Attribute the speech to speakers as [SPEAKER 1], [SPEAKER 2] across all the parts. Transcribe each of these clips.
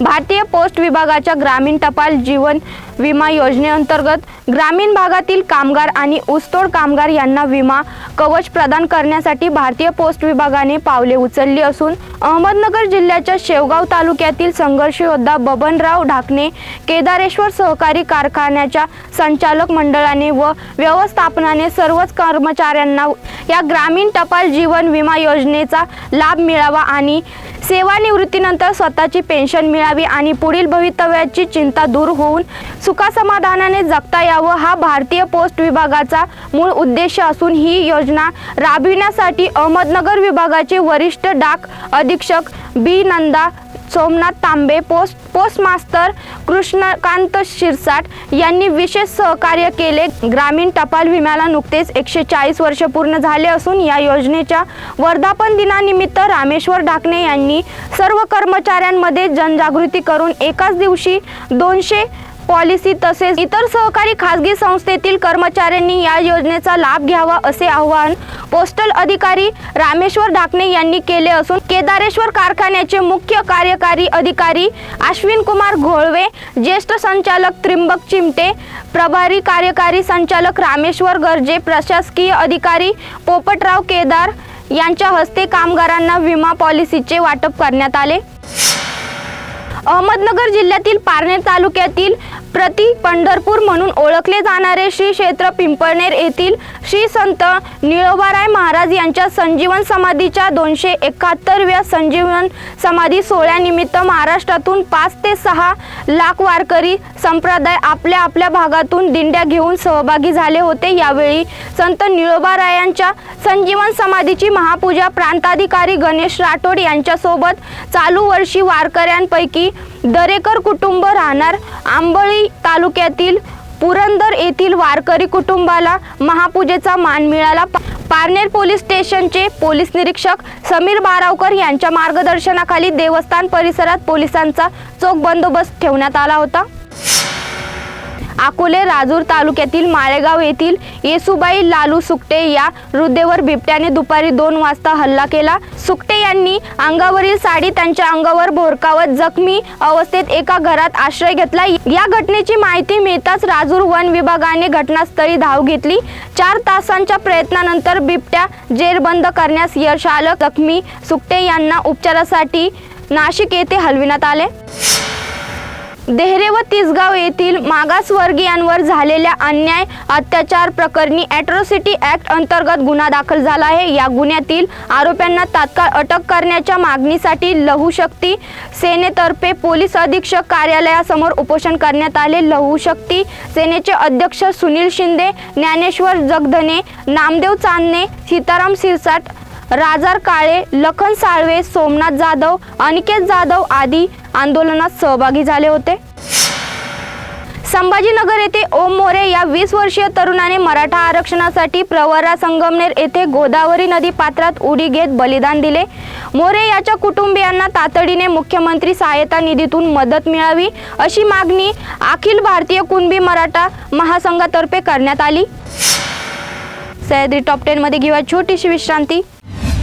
[SPEAKER 1] भारतीय पोस्ट विभागाच्या ग्रामीण टपाल जीवन विमा योजनेअंतर्गत ग्रामीण भागातील कामगार आणि ऊसतोड कामगार यांना विमा कवच प्रदान करण्यासाठी भारतीय पोस्ट विभागाने पावले उचलली असून अहमदनगर जिल्ह्याच्या शेवगाव तालुक्यातील संघर्ष योद्धा बबनराव ढाकणे केदारेश्वर सहकारी कारखान्याच्या संचालक मंडळाने व व्यवस्थापनाने सर्वच कर्मचाऱ्यांना या ग्रामीण टपाल जीवन विमा योजनेचा लाभ मिळावा आणि सेवानिवृत्तीनंतर स्वतःची पेन्शन मिळावी आणि पुढील भवितव्याची चिंता दूर होऊन सुखासमाधानाने जगता यावं हा भारतीय पोस्ट विभागाचा मूळ उद्देश असून ही योजना राबविण्यासाठी अहमदनगर विभागाचे वरिष्ठ डाक अधीक्षक B. Nanda Somnath Tambe post postmaster Krishnakant Shirsat यांनी विशेष सहकार्य केले. ग्रामीण टपाल विम्याला नुकतेच एकशे चाळीस वर्ष पूर्ण झाले असून या योजनेच्या वर्धापन दिनानिमित्त रामेश्वर ढाकणे यांनी सर्व कर्मचाऱ्यांमध्ये जनजागृती करून एकाच दिवशी दोनशे पॉलिसी तसेच इतर सहकारी खासगी संस्थेतील कर्मचाऱ्यांनी या योजनेचा लाभ घ्यावा असे आवाहन पोस्टल अधिकारी रामेश्वर ढाकणे यांनी केले असून केदारेश्वर कारखान्याचे मुख्य कार्यकारी अधिकारी अश्विन कुमार घोळवे ज्येष्ठ संचालक त्रिंबक चिमटे प्रभारी कार्यकारी संचालक रामेश्वर गर्जे प्रशासकीय अधिकारी पोपटराव केदार यांच्या हस्ते कामगारांना विमा पॉलिसीचे वाटप करण्यात आले. अहमदनगर जिल्ह्यातील पारनेर तालुक्यातील प्रति पंढरपूर म्हणून ओळखले जाणारे श्री क्षेत्र पिंपळनेर येथील श्री संत निळोबाराय महाराज यांच्या संजीवन समाधीच्या दोनशे एकाहत्तरव्या संजीवन समाधी सोहळ्यानिमित्त महाराष्ट्रातून पाच ते सहा लाख वारकरी संप्रदाय आपल्या आपल्या भागातून दिंड्या घेऊन सहभागी झाले होते. यावेळी संत निळोबारायांच्या संजीवन समाधीची महापूजा प्रांताधिकारी गणेश राठोड यांच्यासोबत चालू वर्षी वारकऱ्यांपैकी दरेकर कुटुंब राहणार आंबळी तालुक्यातील पुरंदर येथील वारकरी कुटुंबाला महापूजेचा मान मिळाला. पारनेर पोलीस स्टेशनचे पोलीस निरीक्षक समीर बारावकर यांच्या मार्गदर्शनाखाली देवस्थान परिसरात पोलिसांचा चोख बंदोबस्त ठेवण्यात आला होता. अकोले राजूर तालुक्यातील माळेगाव येथील येसुबाई लालू सुकटे या वृद्धेवर बिबट्याने दुपारी दोन वाजता हल्ला केला. सुकटे यांनी अंगावरील साडी त्यांच्या अंगावर भोरकावत जखमी अवस्थेत एका घरात आश्रय घेतला. या घटनेची माहिती मिळताच राजूर वन विभागाने घटनास्थळी धाव घेतली. चार तासांच्या प्रयत्नानंतर बिबट्या जेरबंद करण्यास यश आलं. जखमी सुकटे यांना उपचारासाठी नाशिक येथे हलविण्यात आले. देहरे व तिसगाव येथील मागासवर्गीयांवर झालेल्या अन्याय अत्याचार प्रकरणी ॲट्रॉसिटी ॲक्ट अंतर्गत गुन्हा दाखल झाला आहे. या गुन्ह्यातील आरोप्यांना तात्काळ अटक करण्याच्या मागणीसाठी लहूशक्ती सेनेतर्फे पोलीस अधीक्षक कार्यालयासमोर उपोषण करण्यात आले. लहूशक्ती सेनेचे अध्यक्ष सुनील शिंदे ज्ञानेश्वर जगधने नामदेव चांदणे सीताराम सिरसाट राजार काळे लखन साळवे सोमनाथ जाधव अनिकेत जाधव आदी आंदोलनात सहभागी झाले होते. संभाजीनगर येथे ओम मोरे या वीस वर्षीय तरुणाने मराठा आरक्षणासाठी प्रवरा संगमनेर येथे गोदावरी नदी पात्रात उडी घेत बलिदान दिले. मोरे याच्या कुटुंबियांना तातडीने मुख्यमंत्री सहायता निधीतून मदत मिळावी अशी मागणी अखिल भारतीय कुणबी मराठा महासंघातर्फे करण्यात आली. सह्याद्री टॉप टेनमध्ये घेऊया छोटीशी विश्रांती.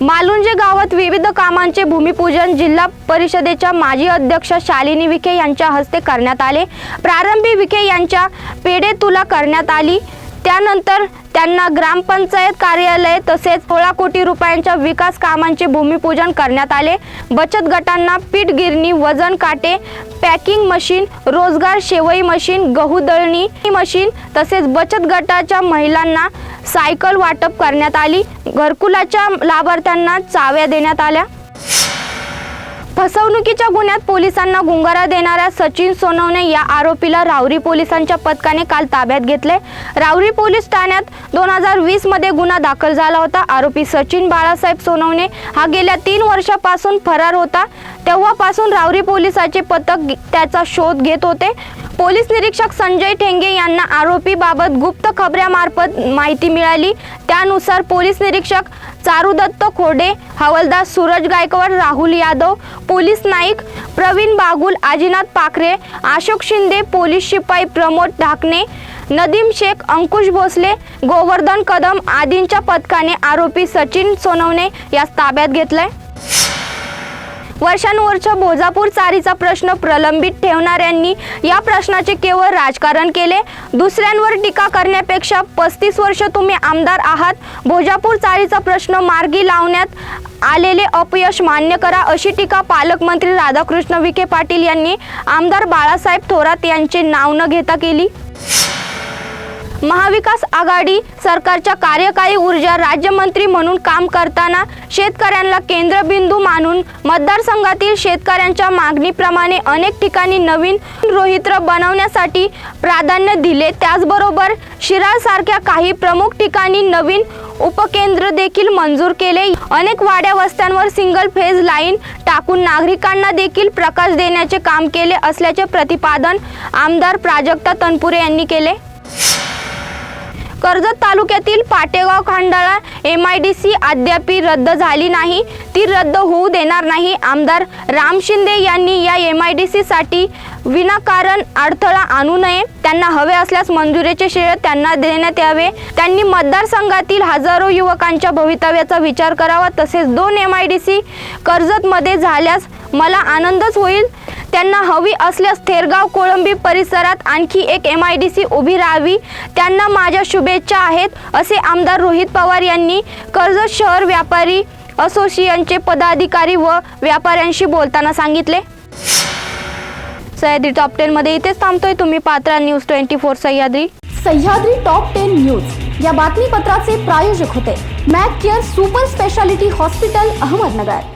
[SPEAKER 1] मालुंजे गावात विविध कामांचे भूमिपूजन जिल्हा परिषदेच्या माजी अध्यक्ष शालिनी विखे यांच्या हस्ते करण्यात आले. प्रारंभी विखे यांच्या पेढे तुला करण्यात आली. त्यानंतर त्यांना ग्रामपंचायत कार्यालय तसेच सोळा कोटी रुपयांच्या विकास कामांचे भूमिपूजन करण्यात आले. बचत गटांना पीठ गिरणी वजन काटे पॅकिंग मशीन रोजगार शेवई मशीन गहू दळणी मशीन तसेच बचत गटाच्या महिलांना सायकल वाटप करण्यात आली. घरकुलाच्या लाभार्थ्यांना चाव्या देण्यात आल्या. फसवणुकीच्या गुन्ह्यात पोलिसांना गुंगारा देणाऱ्या सचिन सोनवणे या आरोपीला रावरी पोलिसांच्या पथकाने काल ताब्यात घेतले. रावरी पोलीस ठाण्यात दोन हजार वीसमध्ये गुन्हा दाखल झाला होता. आरोपी सचिन बाळासाहेब सोनवणे हा गेल्या तीन वर्षापासून फरार होता. तेव्हापासून रावरी पोलिसाचे पथक त्याचा शोध घेत होते. पोलीस निरीक्षक संजय ठेंगे यांना आरोपीबाबत गुप्त खबऱ्यामार्फत माहिती मिळाली. त्यानुसार पोलीस निरीक्षक चारुदत्त खोडे हवलदार सूरज गायकवाड राहुल यादव पोलीस नाईक प्रवीण बागुल आजीनाथ पाखरे अशोक शिंदे पोलीस शिपाई प्रमोद ढाकणे नदीम शेख अंकुश भोसले गोवर्धन कदम आदींच्या पथकाने आरोपी सचिन सोनवणे यास ताब्यात घेतलंय. वर्षानुवर्ष भोजापूर चारीचा प्रश्न प्रलंबित ठेवणाऱ्यांनी या प्रश्नाचे केवळ राजकारण केले. दुसऱ्यांवर टीका करण्यापेक्षा पस्तीस वर्ष तुम्ही आमदार आहात. भोजापूर चारीचा प्रश्न मार्गी लावण्यात आलेले अपयश मान्य करा अशी टीका पालकमंत्री राधाकृष्ण विखे पाटील यांनी आमदार बाळासाहेब थोरात यांचे नाव न घेता केली. महाविकास आघाडी सरकारच्या कार्यकारी ऊर्जा राज्यमंत्री म्हणून काम करताना शेतकऱ्यांना केंद्रबिंदू मानून मतदारसंघातील शेतकऱ्यांच्या मागणीप्रमाणे अनेक ठिकाणी नवीन रोहित्र बनवण्यासाठी प्राधान्य दिले. त्याचबरोबर शिराळसारख्या काही प्रमुख ठिकाणी नवीन उपकेंद्र देखील मंजूर केले. अनेक वाड्या वस्त्यांवर सिंगल फेज लाईन टाकून नागरिकांना देखील प्रकाश देण्याचे काम केले असल्याचे प्रतिपादन आमदार प्राजक्ता तनपुरे यांनी केले. कर्जत तालुक्यातील Pategaon Khandala M I D C अद्यापी रद्द झाली नाही. ती रद्द होऊ देणार नाही. आमदार राम शिंदे यांनी या एम आय डी सीसाठी विनाकारण अडथळा आणू नये. त्यांना हवे असल्यास मंजुरीचे श्रेय त्यांना देण्यात यावे. त्यांनी मतदारसंघातील हजारो युवकांच्या भवितव्याचा विचार करावा. तसेच दोन एम आय डी सी कर्जतमध्ये झाल्यास मला आनंदच होईल. त्यांना हवी असल्यास थेरगाव कोळंबी परिसरात आणखी एक एम आय डी सी उभी राहावी. त्यांना माझ्या शुभेच्छा आहेत असे आमदार रोहित पवार यांनी कर्जत शहर व्यापारी असोसिएशनचे पदाधिकारी व व्यापाऱ्यांशी बोलताना सांगितले. सह्याद्री टॉप टेनमध्ये इथेच थांबतोय तुम्ही. Patra news twenty four Sahyadri.
[SPEAKER 2] Sahyadri top ten news. या बातमीपत्राचे प्रायोजक होते. Mac Care super speciality hospital Ahmednagar.